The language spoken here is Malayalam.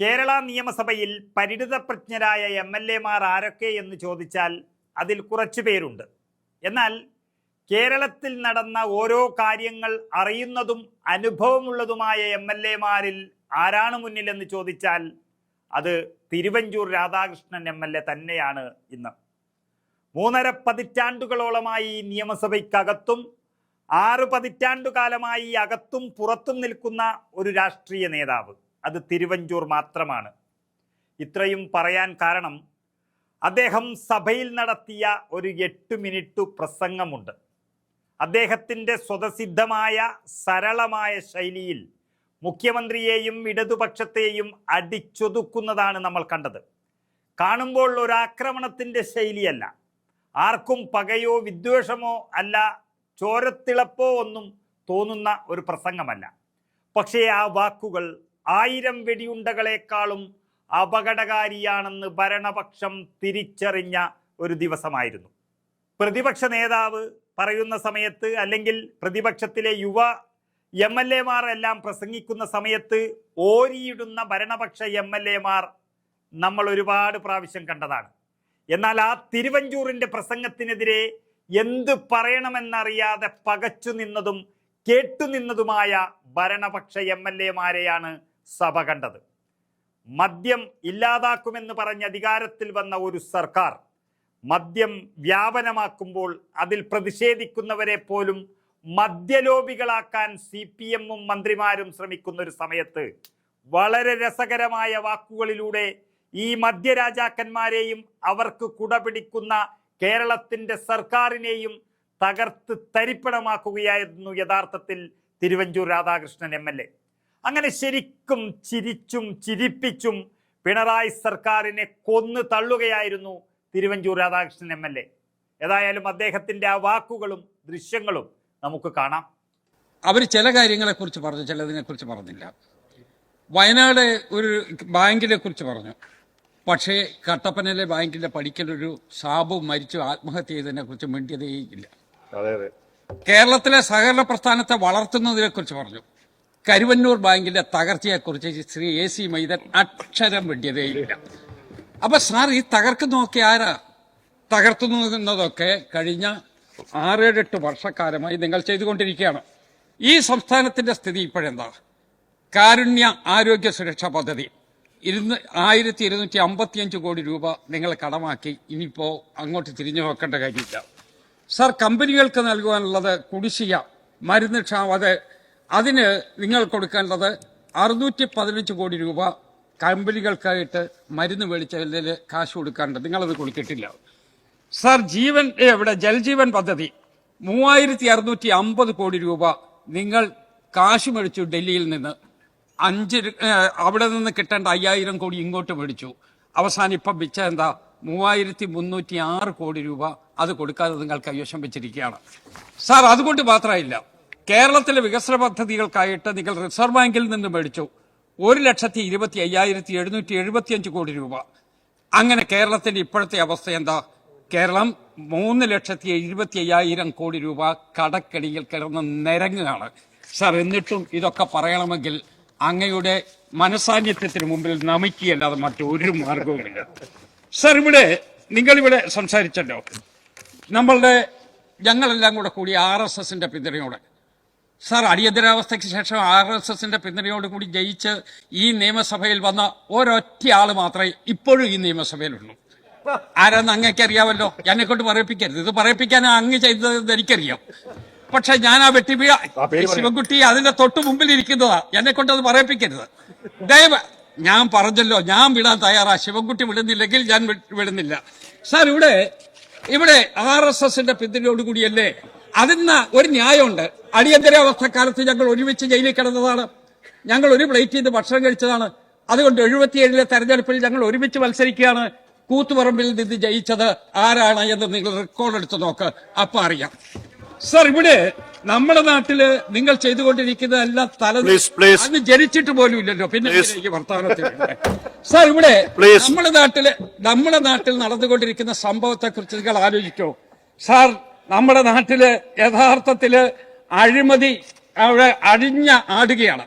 കേരള നിയമസഭയിൽ പരിണിതപ്രജ്ഞരായ എം എൽ എമാർ ആരൊക്കെ എന്ന് ചോദിച്ചാൽ അതിൽ കുറച്ചു പേരുണ്ട്. എന്നാൽ കേരളത്തിൽ നടന്ന ഓരോ കാര്യങ്ങൾ അറിയുന്നതും അനുഭവമുള്ളതുമായ എം എൽ എമാരിൽ ആരാണ് മുന്നിലെന്ന് ചോദിച്ചാൽ അത് Thiruvanchoor Radhakrishnan M L A തന്നെയാണ് ഇന്ന്. മൂന്നര പതിറ്റാണ്ടുകളോളമായി നിയമസഭയ്ക്കകത്തും ആറ് പതിറ്റാണ്ടുകാലമായി അകത്തും പുറത്തും നിൽക്കുന്ന ഒരു രാഷ്ട്രീയ നേതാവ്. അത് തിരുവഞ്ചൂർ മാത്രമാണ്. ഇത്രയും പറയാൻ കാരണം അദ്ദേഹം സഭയിൽ നടത്തിയ ഒരു എട്ട് മിനിറ്റ് പ്രസംഗമുണ്ട്. അദ്ദേഹത്തിന്റെ സ്വതസിദ്ധമായ സരളമായ ശൈലിയിൽ മുഖ്യമന്ത്രിയെയും ഇടതുപക്ഷത്തെയും അടിച്ചൊതുക്കുന്നതാണ് നമ്മൾ കണ്ടത്. കാണുമ്പോൾ ഒരു ആക്രമണത്തിന്റെ ശൈലിയല്ല. ആർക്കും പകയോ വിദ്വേഷമോ അല്ല ചോരത്തിളപ്പോ ഒന്നും തോന്നുന്ന ഒരു പ്രസംഗമല്ല. പക്ഷേ ആ വാക്കുകൾ ആയിരം വെടിയുണ്ടകളെക്കാളും അപകടകാരിയാണെന്ന് ഭരണപക്ഷം തിരിച്ചറിഞ്ഞ ഒരു ദിവസമായിരുന്നു. പ്രതിപക്ഷ നേതാവ് പറയുന്ന സമയത്ത് അല്ലെങ്കിൽ പ്രതിപക്ഷത്തിലെ യുവ എം എൽ എമാർ എല്ലാം പ്രസംഗിക്കുന്ന സമയത്ത് ഓരിയിടുന്ന ഭരണപക്ഷ എം എൽ എമാർ നമ്മൾ ഒരുപാട് പ്രാവശ്യം കണ്ടതാണ്. എന്നാൽ ആ തിരുവഞ്ചൂറിന്റെ പ്രസംഗത്തിനെതിരെ എന്ത് പറയണമെന്നറിയാതെ പകച്ചു നിന്നതും കേട്ടുനിന്നതുമായ ഭരണപക്ഷ എം എൽ എമാരെയാണ് സഭ കണ്ടത്. മദ്യം ഇല്ലാതാക്കുമെന്ന് പറഞ്ഞ് അധികാരത്തിൽ വന്ന ഒരു സർക്കാർ മദ്യം വ്യാപനമാക്കുമ്പോൾ അതിൽ പ്രതിഷേധിക്കുന്നവരെ പോലും മദ്യലോപികളാക്കാൻ സി പി എമ്മും മന്ത്രിമാരും ശ്രമിക്കുന്ന ഒരു സമയത്ത് വളരെ രസകരമായ വാക്കുകളിലൂടെ ഈ മദ്യരാജാക്കന്മാരെയും അവർക്ക് കുടപിടിക്കുന്ന കേരളത്തിന്റെ സർക്കാരിനെയും തകർത്ത് തരിപ്പണമാക്കുകയായിരുന്നു യഥാർത്ഥത്തിൽ തിരുവഞ്ചൂർ രാധാകൃഷ്ണൻ എ. അങ്ങനെ ശരിക്കും ചിരിച്ചും ചിരിപ്പിച്ചും പിണറായി സർക്കാരിനെ കൊന്നു തള്ളുകയായിരുന്നു Thiruvanchoor Radhakrishnan M L A. ഏതായാലും അദ്ദേഹത്തിന്റെ ആ വാക്കുകളും ദൃശ്യങ്ങളും നമുക്ക് കാണാം. അവർ ചില കാര്യങ്ങളെക്കുറിച്ച് പറഞ്ഞു ചിലതിനെക്കുറിച്ച് പറഞ്ഞില്ല. വയനാട് ഒരു ബാങ്കിനെ കുറിച്ച് പറഞ്ഞു. പക്ഷേ കട്ടപ്പനയിലെ ബാങ്കിലെ പഠിക്കലൊരു സാബു മരിച്ചു ആത്മഹത്യ ചെയ്തതിനെ കുറിച്ച് മിണ്ടിയതേയില്ല അതെ അതെ. കേരളത്തിലെ സഹകരണ പ്രസ്ഥാനത്തെ വളർത്തുന്നതിനെ കുറിച്ച് പറഞ്ഞു. കരുവന്നൂർ ബാങ്കിന്റെ തകർച്ചയെക്കുറിച്ച് ശ്രീ എ സി മൈതൻ അക്ഷരം വെട്ടിയതേയില്ല അപ്പൊ സാർ ഈ തകർക്കുന്നതൊക്കെ ആരാ? തകർത്തു തകർത്തുന്നതൊക്കെ കഴിഞ്ഞ ആറേഴെട്ട് വർഷക്കാലമായി നിങ്ങൾ ചെയ്തുകൊണ്ടിരിക്കുകയാണ്. ഈ സംസ്ഥാനത്തിന്റെ സ്ഥിതി ഇപ്പോഴെന്താ കാരുണ്യ ആരോഗ്യ സുരക്ഷാ പദ്ധതി. ഇരുന്ന് ആയിരത്തി ഇരുന്നൂറ്റി അമ്പത്തിയഞ്ച് കോടി രൂപ നിങ്ങൾ കടമാക്കി. ഇനിയിപ്പോ അങ്ങോട്ട് തിരിഞ്ഞു നോക്കേണ്ട കാര്യമില്ല. സാർ കമ്പനികൾക്ക് നൽകുവാനുള്ളത് കുടിശ്ശിക മരുന്ന് ക്ഷാമത് അതിന് നിങ്ങൾ കൊടുക്കേണ്ടത് അറുന്നൂറ്റി പതിനഞ്ച് കോടി രൂപ കമ്പനികൾക്കായിട്ട് മരുന്ന് മേടിച്ചതിൽ കാശ് കൊടുക്കാണ്ട്. നിങ്ങളത് കൊടുത്തിട്ടില്ല. സാർ ജീവൻ എവിടെ ജൽജീവൻ പദ്ധതി മൂവായിരത്തി അറുന്നൂറ്റി അമ്പത് കോടി രൂപ നിങ്ങൾ കാശ് മേടിച്ചു ഡൽഹിയിൽ നിന്ന്. അഞ്ച് അവിടെ നിന്ന് കിട്ടേണ്ട അയ്യായിരം കോടി ഇങ്ങോട്ട് മേടിച്ചു. അവസാനം ഇപ്പം വെച്ച എന്താ? മൂവായിരത്തി മുന്നൂറ്റി ആറ് കോടി രൂപ അത് കൊടുക്കാതെ നിങ്ങൾ കൈവശം വെച്ചിരിക്കുകയാണ്. സാർ അതുകൊണ്ട് മാത്രമായില്ല കേരളത്തിലെ വികസന പദ്ധതികൾക്കായിട്ട് നിങ്ങൾ റിസർവ് ബാങ്കിൽ നിന്ന് മേടിച്ചു ഒരു ലക്ഷത്തി ഇരുപത്തി അയ്യായിരത്തി എഴുന്നൂറ്റി എഴുപത്തിയഞ്ച് കോടി രൂപ. അങ്ങനെ കേരളത്തിന്റെ ഇപ്പോഴത്തെ അവസ്ഥ എന്താ? കേരളം മൂന്ന് ലക്ഷത്തി എഴുപത്തി അയ്യായിരം കോടി രൂപ കടക്കടിയിൽ കിടന്ന് നിരങ്ങുകയാണ്. സാർ എന്നിട്ടും ഇതൊക്കെ പറയണമെങ്കിൽ അങ്ങയുടെ മനസാന്നിധ്യത്തിന് മുമ്പിൽ നമിക്കുകയല്ലാതെ മറ്റൊരു മാർഗവുമില്ല. സാർ ഇവിടെ നിങ്ങളിവിടെ സംസാരിച്ചല്ലോ. നമ്മളുടെ ഞങ്ങളെല്ലാം കൂടെ കൂടി ആർ എസ് എസിന്റെ പിന്തുണയോടെ സാർ അടിയന്തരാവസ്ഥയ്ക്ക് ശേഷം ആർ എസ് എസിന്റെ പിന്തുണയോട് കൂടി ജയിച്ച് ഈ നിയമസഭയിൽ വന്ന ഒരൊറ്റ ആൾ മാത്രമേ ഇപ്പോഴും ഈ നിയമസഭയിലുള്ളൂ. ആരാന്ന് അങ്ങേക്ക് അറിയാമല്ലോ. എന്നെ കൊണ്ട് പറയിപ്പിക്കരുത്. ഇത് പറയിപ്പിക്കാൻ അങ്ങ് ചെയ്തത് എനിക്കറിയാം. പക്ഷെ ഞാൻ ആ വെട്ടി വീഴ ശിവൻകുട്ടി അതിന്റെ തൊട്ട് മുമ്പിൽ ഇരിക്കുന്നതാ. എന്നെ കൊണ്ട് അത് പറയിപ്പിക്കരുത്. ദയവ് ഞാൻ പറഞ്ഞല്ലോ ഞാൻ വിടാൻ തയ്യാറാ. ശിവൻകുട്ടി വിടുന്നില്ലെങ്കിൽ ഞാൻ വിടുന്നില്ല. സാർ ഇവിടെ ഇവിടെ ആർ എസ് എസിന്റെ പിന്തുണയോടുകൂടിയല്ലേ അതിന് ഒരു ന്യായമുണ്ട്. അടിയന്തരാവസ്ഥക്കാലത്ത് ഞങ്ങൾ ഒരുമിച്ച് ജയിലിൽ കിടന്നതാണ്. ഞങ്ങൾ ഒരു പ്ലേറ്റ് ചെയ്ത് ഭക്ഷണം കഴിച്ചതാണ്. അതുകൊണ്ട് എഴുപത്തിയേഴിലെ തെരഞ്ഞെടുപ്പിൽ ഞങ്ങൾ ഒരുമിച്ച് മത്സരിക്കുകയാണ്. കൂത്തുപറമ്പിൽ നിന്ന് ജയിച്ചത് ആരാണ് എന്ന് നിങ്ങൾ റെക്കോർഡ് എടുത്ത് നോക്ക്. അപ്പൊ അറിയാം. സർ ഇവിടെ നമ്മുടെ നാട്ടിൽ നിങ്ങൾ ചെയ്തുകൊണ്ടിരിക്കുന്ന എല്ലാ തല. അന്ന് ജനിച്ചിട്ട് പോലും ഇല്ലല്ലോ. പിന്നെ വർത്തമാനത്തിൽ സർ ഇവിടെ നമ്മുടെ നാട്ടിൽ നമ്മുടെ നാട്ടിൽ നടന്നുകൊണ്ടിരിക്കുന്ന സംഭവത്തെ കുറിച്ച് നിങ്ങൾ ആലോചിക്കോ. സാർ നമ്മുടെ നാട്ടിൽ യഥാർത്ഥത്തിൽ അഴിമതി അവിടെ അഴിഞ്ഞ ആടുകയാണ്.